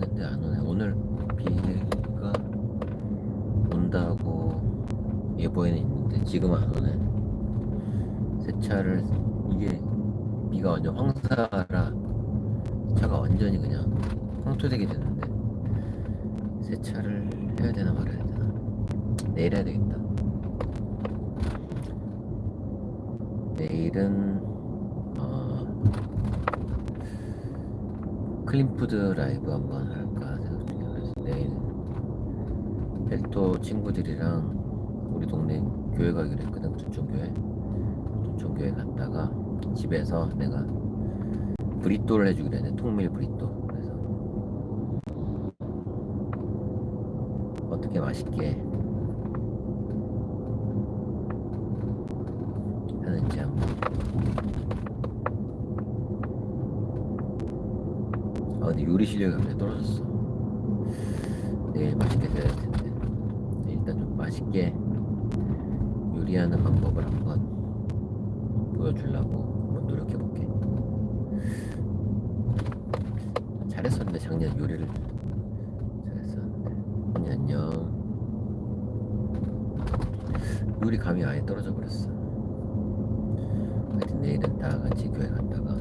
봤는데 안 오네. 오늘 비가 온다고 예보에는 있는데 지금은 안 오네. 세차를 이게 비가 완전 황사라 차가 완전히 그냥 황토되게 됐는데 세차를 해야 되나 말아야 되나 내일 해야 되겠다. 내일은 어, 클린푸드 라이브 한번 할까 생각 중이야. 그래서 내일 벨토 친구들이랑 우리 동네 교회 가기로 했거든. 둔촌교회. 둔촌교회 갔다가 집에서 내가 브리또를 해주기로 했네. 통밀 브리또. 그래서 어떻게 맛있게 하는지 한번 아 근데 갑자기 떨어졌어. 내일 맛있게 해야 될 텐데. 일단 좀 맛있게 요리하는 방법을 한번 보여주려고 노력해 볼게. 잘했었는데 작년 요리를. 잘했었는데. 언니 안녕. 요리 감이 아예 떨어져 버렸어. 하여튼 내일은 다 같이 교회 갔다가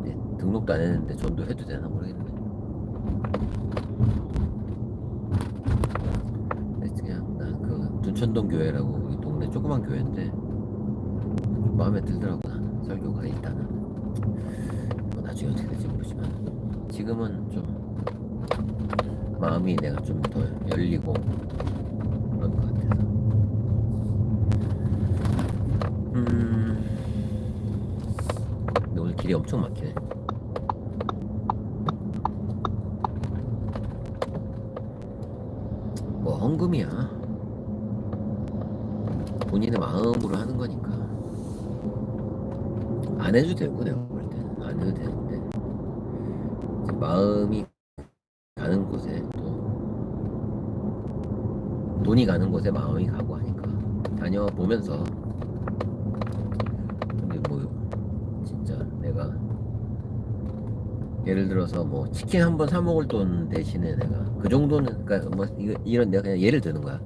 이제 등록도 안 했는데 전도 해도 되나 모르겠네. 그냥 난그 둔천동 교회라고 우리 동네 조그만 교회인데 마음에 들더라고 나는 설교가 일단은. 뭐 나중에 어떻게 될지 모르지만 지금은 좀 마음이 내가 좀 더 열리고 그런 것 같아서. 음. 근데 오늘 길이 엄청 막히네 뭐 헌금이야. 본인의 마음으로 하는 거니까. 안 해도 되고 내가 볼 때는. 안 해도 되는데. 마음이 가는 곳에 또 돈이 가는 곳에 마음이 가고 하니까. 다녀보면서 근데 뭐 진짜 내가 예를 들어서 뭐 치킨 한 번 사 먹을 돈 대신에 내가 그 정도는 그러니까 뭐 이런 내가 그냥 예를 드는 거야.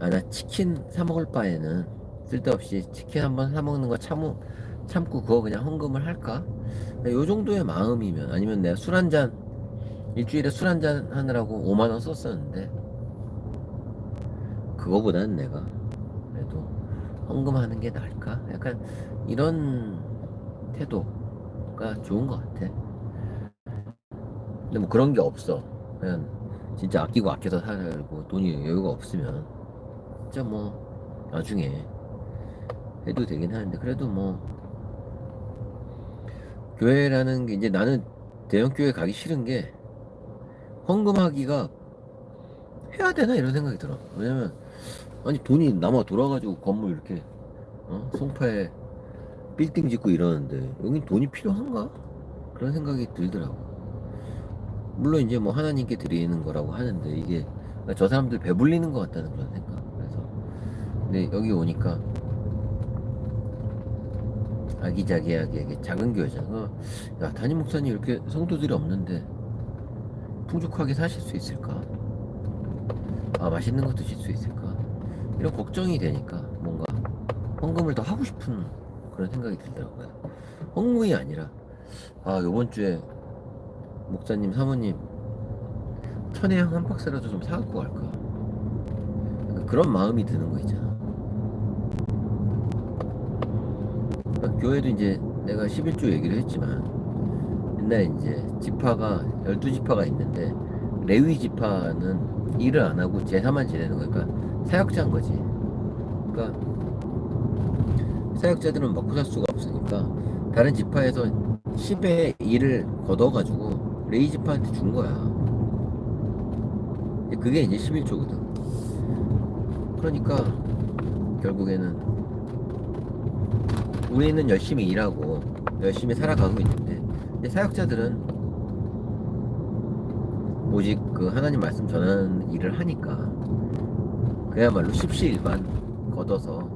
아 나 치킨 사 먹을 바에는 쓸데없이 치킨 한 번 사 먹는 거 참고 참고 그거 그냥 헌금을 할까? 요 정도의 마음이면 아니면 내가 술 한 잔 일주일에 술 한 잔 하느라고 5만 원 썼었는데 그거보다는 내가 그래도 헌금하는 게 나을까? 약간 이런 태도가 좋은 것 같아. 근데 뭐 그런 게 없어. 그냥 진짜 아끼고 아껴서 살고 돈이 여유가 없으면 진짜 뭐 나중에 해도 되긴 하는데 그래도 뭐 교회라는 게 이제 나는 대형 교회 가기 싫은 게 헌금하기가 해야 되나 이런 생각이 들어. 왜냐면 아니 돈이 남아 돌아가지고 건물 이렇게 어? 송파에 빌딩 짓고 이러는데 여긴 돈이 필요한가? 그런 생각이 들더라고. 물론 이제 뭐 하나님께 드리는 거라고 하는데 이게 저 사람들 배불리는 것 같다는 그런 생각. 그래서 근데 여기 오니까 아기자기하게 작은 교회잖아. 어, 야 담임 목사님 이렇게 성도들이 없는데 풍족하게 사실 수 있을까? 아 맛있는 거 드실 수 있을까? 이런 걱정이 되니까 뭔가 헌금을 더 하고 싶은 그런 생각이 들더라고요. 헌금이 아니라 아 요번 주에 목사님 사모님 천혜향 한 박스라도 좀 사갖고 갈까? 그런 마음이 드는 거 있잖아. 그러니까 교회도 이제 내가 11조 얘기를 했지만 옛날에 이제 지파가 12지파가 있는데 레위 지파는 일을 안 하고 제사만 지내는 거니까 사역자인 거지. 그러니까 사역자들은 먹고 살 수가 없으니까 다른 지파에서 10의 일을 걷어가지고 레위 지파한테 준 거야. 그게 이제 11조거든. 그러니까 결국에는 우리는 열심히 일하고 열심히 살아가고 있는데 사역자들은 오직 그 하나님 말씀 전하는 일을 하니까 그야말로 십시일반 걷어서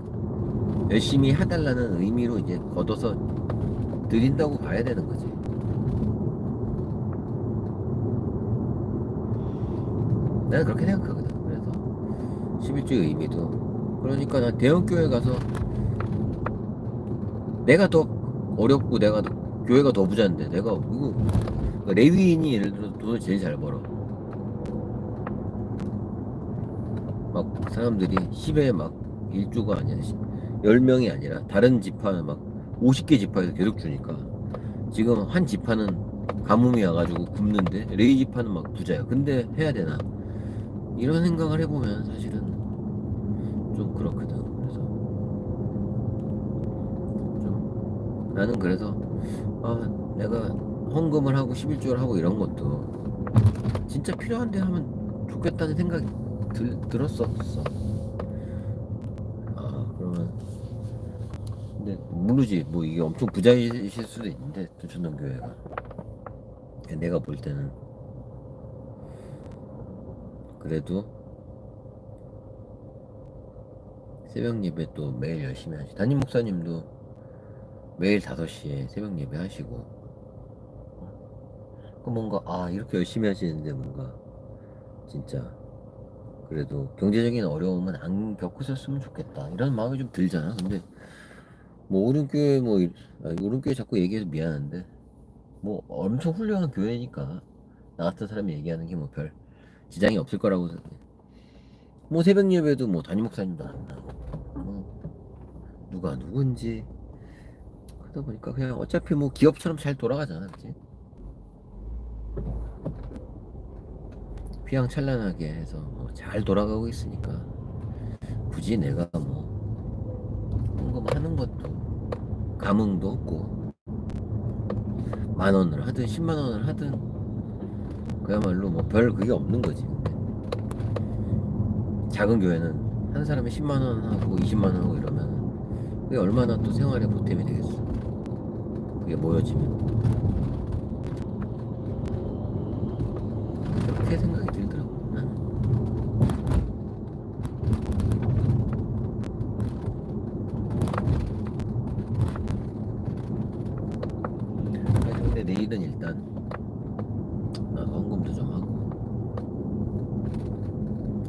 열심히 해달라는 의미로 이제 걷어서 드린다고 봐야 되는 거지. 나는 그렇게 생각하거든. 그래서 11조의 의미도 그러니까 나 대형 교회 가서 내가 더 어렵고 내가 더, 교회가 더 부자인데 내가 이거 레위인이 예를 들어 돈을 제일 잘 벌어. 막 사람들이 10에 막 1조가 아니라 10명이 아니라 다른 지파는 막 50개 지파에서 계속 주니까 지금 한 지파는 가뭄이 와가지고 굶는데 레이 지파는 막 부자야. 근데 해야 되나? 이런 생각을 해보면 사실은 좀 그렇거든. 그래서 좀 나는 그래서 아 내가 헌금을 하고 11조를 하고 이런 것도 진짜 필요한데 하면 좋겠다는 생각이 들, 들었었어. 아 그러면 근데 모르지 뭐 이게 엄청 부자이실 수도 있는데 도천동 교회가 내가 볼 때는 그래도 새벽 예배 또 매일 열심히 하시 담임 목사님도 매일 5시에 새벽 예배 하시고. 그 뭔가 아 이렇게 열심히 하시는데 뭔가 진짜 그래도 경제적인 어려움은 안 겪으셨으면 좋겠다. 이런 마음이 좀 들잖아. 근데 뭐 오른교회 뭐 이- 아, 오른교회 자꾸 얘기해서 미안한데 뭐 엄청 훌륭한 교회니까 나 같은 사람이 얘기하는 게 뭐 별 지장이 없을 거라고. 뭐 새벽 예배도 뭐 담임 목사님도 안 나고. 뭐 누가 누군지. 그러다 보니까 그냥 어차피 뭐 기업처럼 잘 돌아가잖아 그치? 휘황찬란하게 해서 뭐 잘 돌아가고 있으니까 굳이 내가 뭐 하는 것도 감흥도 없고 만 원을 하든 10만 원을 하든 그야말로 뭐 별 그게 없는 거지 작은 교회는 한 사람이 10만 원 하고 20만 원 하고 이러면 그게 얼마나 또 생활에 보탬이 되겠어. 그게 모여지면 그렇게 생각이 들더라고 나는 그래서 근데 내일은 일단 나도 헌금도 좀 하고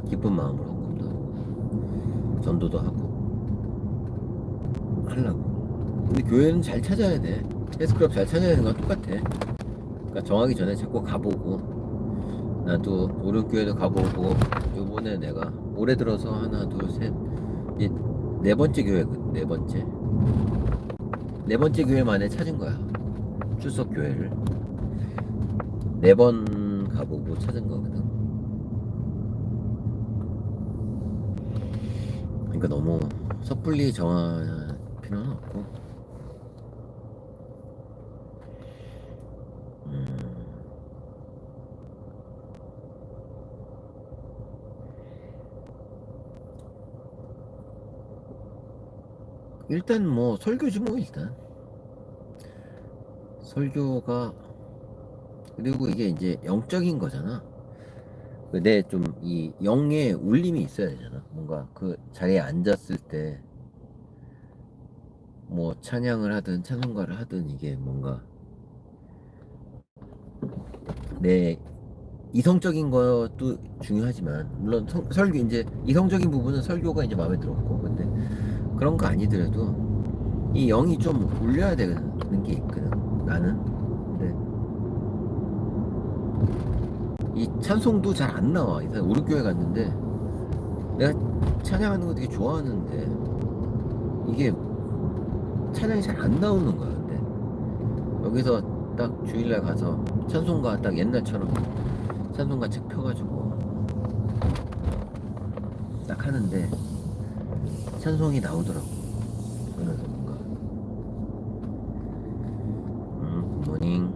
기쁜 마음으로 헌금도 하고 전도도 하고 하려고 근데 교회는 잘 찾아야 돼. 헬스클럽 잘 찾아야 되는 건 똑같아. 그러니까 정하기 전에 자꾸 가보고. 나도 오른교회도 가보고. 요번에 내가 올해 들어서 하나 둘셋네 번째 교회거든 네 번째. 네 번째 교회 만에 찾은 거야. 출석 교회를. 네 번 가보고 찾은 거거든. 그러니까 너무 섣불리 정할 필요는 없고. 일단 뭐 설교지 뭐 일단 설교가 그리고 이게 이제 영적인 거잖아. 내좀이 영의 울림이 있어야 되잖아. 뭔가 그 자리에 앉았을 때 뭐 찬양을 하든 찬송가를 하든 이게 뭔가 내 이성적인 것도 중요하지만 물론 성- 설교 이제 이성적인 부분은 설교가 이제 마음에 들었고 근데 그런 거 아니더라도 이 영이 좀 울려야 되는 게 있거든. 나는 근데 이 찬송도 잘 안 나와. 이사 오른교회 갔는데 내가 찬양하는 거 되게 좋아하는데 이게 찬양이 잘 안 나오는 거야. 근데 여기서 딱 주일날 가서 찬송가 딱 옛날처럼 찬송가 책 펴가지고 딱 하는데 찬송이 나오더라고. 그러면서 뭔가 음, 굿모닝.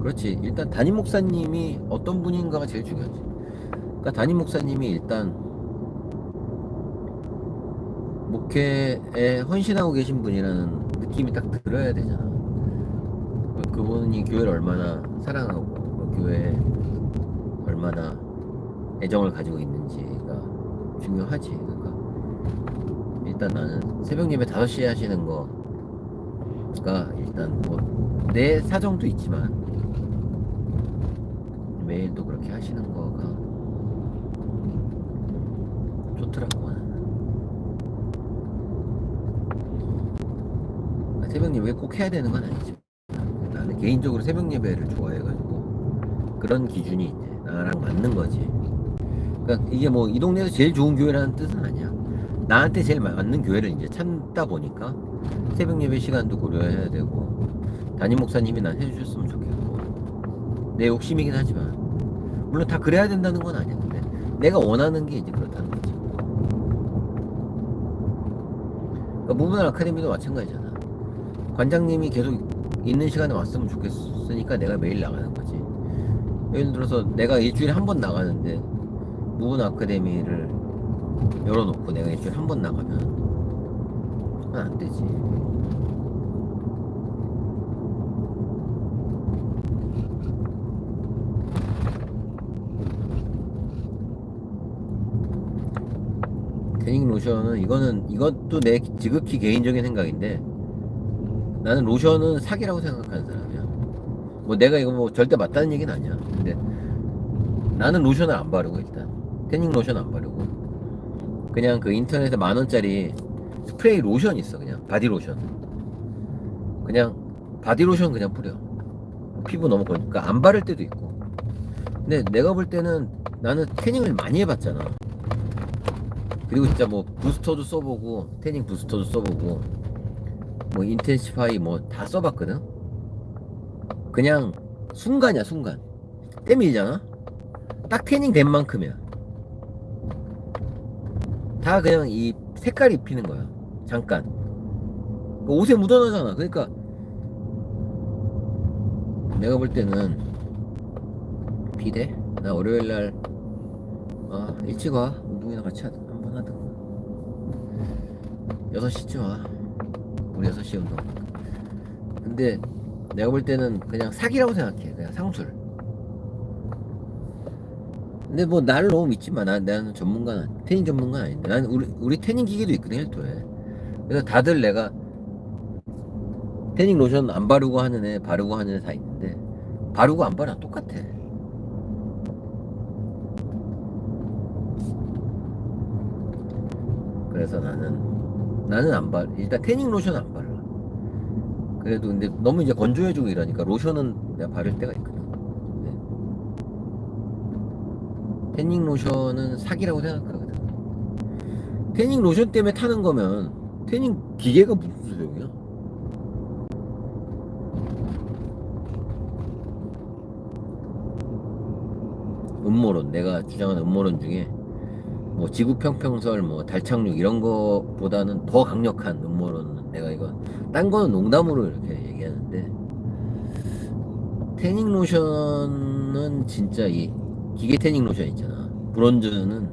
그렇지. 일단 담임 목사님이 어떤 분인가가 제일 중요하지. 그러니까 담임 목사님이 일단 목회에 헌신하고 계신 분이라는 느낌이 딱 들어야 되잖아. 그분이 교회를 얼마나 사랑하고 그 교회에 얼마나 애정을 가지고 있는지가 중요하지. 그러니까. 일단 나는 새벽 예배 5시에 하시는 거가 일단 뭐 내 사정도 있지만 매일 또 그렇게 하시는 거가 좋더라고 아, 새벽 예배 꼭 해야 되는 건 아니지? 나는 개인적으로 새벽 예배를 좋아해가지고 그런 기준이 나랑 맞는 거지 그러니까 이게 뭐 이 동네에서 제일 좋은 교회라는 뜻은 아니야. 나한테 제일 맞는 교회를 이제 찾다 보니까 새벽 예배 시간도 고려해야 되고 담임 목사님이 난 해주셨으면 좋겠고. 내 욕심이긴 하지만. 물론 다 그래야 된다는 건 아니야. 근데 내가 원하는 게 이제 그렇다는 거지. 그러니까 무문화 아카데미도 마찬가지잖아. 관장님이 계속 있는 시간에 왔으면 좋겠으니까 내가 매일 나가는 거지. 예를 들어서 내가 일주일에 한 번 나가는데 무문화 아카데미를 열어놓고 내가 일주일에 한 번 나가면 그건 안 되지 태닝 로션은 이거는 이것도 내 지극히 개인적인 생각인데 나는 로션은 사기라고 생각하는 사람이야. 뭐 내가 이거 뭐 절대 맞다는 얘기는 아니야. 근데 나는 로션을 안 바르고 일단 태닝 로션 안 바르고 그냥 그 인터넷에 만 원짜리 스프레이 로션 있어 그냥 바디 로션. 그냥 바디 로션 그냥 뿌려. 피부 너무 거니까 안 바를 때도 있고. 근데 내가 볼 때는 나는 태닝을 많이 해봤잖아. 그리고 진짜 뭐 부스터도 써보고 태닝 부스터도 써보고 뭐 인텐시파이 뭐 다 써봤거든 그냥 순간이야 순간 때 밀잖아 딱 태닝 된 만큼이야 다 그냥 이 색깔 입히는 거야. 잠깐. 그 옷에 묻어나잖아. 그러니까 내가 볼 때는 비대? 나 월요일 날 아 일찍 와. 운동이나 같이 하자 한번 하든. 6시쯤 와. 우리 6시 운동. 근데 내가 볼 때는 그냥 사기라고 생각해. 그냥 상술 근데 뭐 나를 너무 믿지 마 나, 나는 전문가는 태닝 전문가는 아닌데 난 우리, 우리 태닝 기계도 있거든 헬토에 그래서 다들 내가 태닝 로션 안 바르고 하는 애 바르고 하는 애 다 있는데 바르고 안 바르랑 똑같아 그래서 나는 나는 안 발. 일단 태닝 로션 안 발라. 그래도 근데 너무 이제 건조해지고 이러니까 로션은 내가 바를 때가 있거든. 네. 태닝 로션은 사기라고 생각하거든. 태닝 로션 때문에 타는 거면 태닝 기계가 무슨 소용이야? 음모론 내가 주장하는 음모론 중에 뭐 지구 평평설 뭐 달착륙 이런 거보다는 더 강력한 음모론은 내가 이거 딴 거는 농담으로 이렇게 얘기하는데 태닝 로션은 진짜 이 기계 태닝 로션 있잖아 브론즈는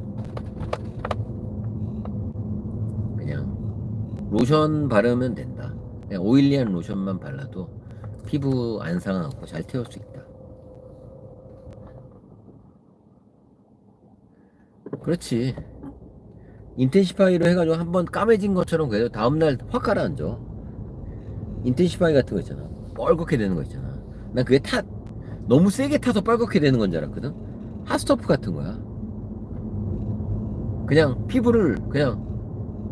그냥 로션 바르면 된다 그냥 오일리한 로션만 발라도 피부 안 상하고 잘 태울 수 있다 그렇지. 인텐시파이로 해가지고 한 번 까매진 것처럼 그래도 다음날 확 가라앉아. 인텐시파이 같은 거 있잖아. 뻘겋게 되는 거 있잖아. 난 그게 타, 너무 세게 타서 뻘겋게 되는 건 줄 알았거든? 핫스토프 같은 거야. 그냥 피부를 그냥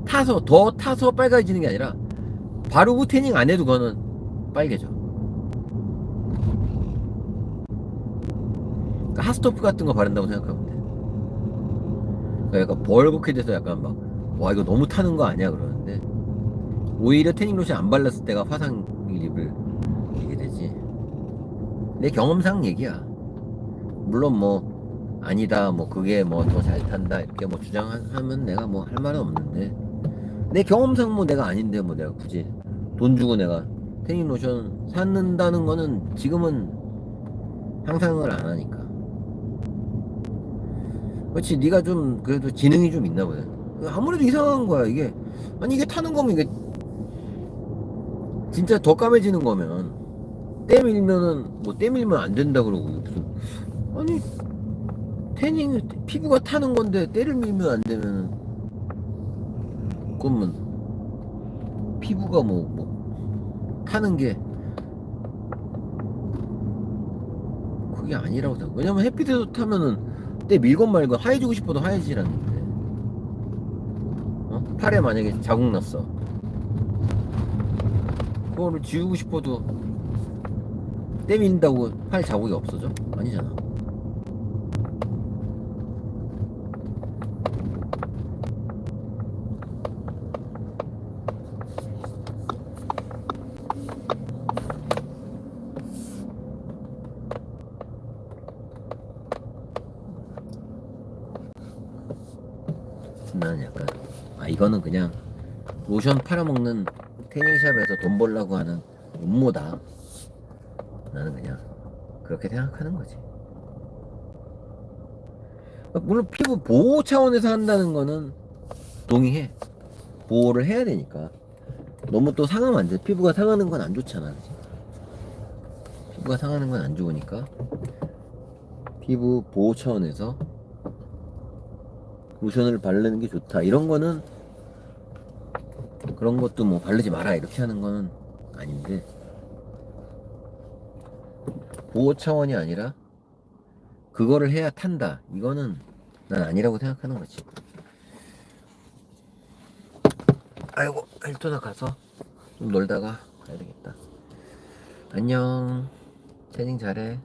타서, 더 타서 빨개지는 게 아니라 바르고 태닝 안 해도 그거는 빨개져. 그러니까 핫스토프 같은 거 바른다고 생각하면 돼. 그러니까 약간 벌겋게 돼서 약간 막 와 이거 너무 타는 거 아니야 그러는데 오히려 태닝 로션 안 발랐을 때가 화상 입을 이게 되지 내 경험상 얘기야 물론 뭐 아니다 뭐 그게 뭐 더 잘 탄다 이렇게 뭐 주장하면 내가 뭐 할 말은 없는데. 내 경험상 뭐 내가 아닌데 뭐 내가 굳이. 돈 주고 내가 태닝 로션 샀는다는 거는 지금은 상상을 안 하니까. 그렇지 네가 좀 그래도 지능이 좀 있나 보네. 아무래도 이상한 거야 이게. 아니 이게 타는 거면 이게 진짜 더 까매지는 거면 때 밀면은 뭐 때 밀면 안 된다 그러고 무슨. 아니 태닝 피부가 타는 건데 때를 밀면 안 되면은 그러면 피부가 뭐, 뭐 타는 게 그게 아니라고 생각. 왜냐면 햇빛에서 타면은 때 밀건 말건 하얘지고 싶어도 하얘지라는데. 어? 팔에 만약에 자국 났어. 그거를 지우고 싶어도 때 밀린다고 팔 자국이 없어져? 아니잖아. 나는 약간 아 이거는 그냥 로션 팔아먹는 태닝샵에서 돈 벌라고 하는 음모다. 나는 그냥 그렇게 생각하는 거지. 물론 피부 보호 차원에서 한다는 거는 동의해. 보호를 해야 되니까. 너무 또 상하면 안돼. 피부가 상하는 건 안 좋잖아? 피부가 상하는 건 안 좋으니까. 피부 보호 차원에서 로션을 바르는 게 좋다. 이런 거는 그런 것도 뭐 바르지 마라. 이렇게 하는 거는 아닌데. 보호 차원이 아니라 그거를 해야 탄다. 이거는 난 아니라고 생각하는 거지. 아이고 일도나 가서 좀 놀다가 가야 되겠다. 안녕. 태닝 잘해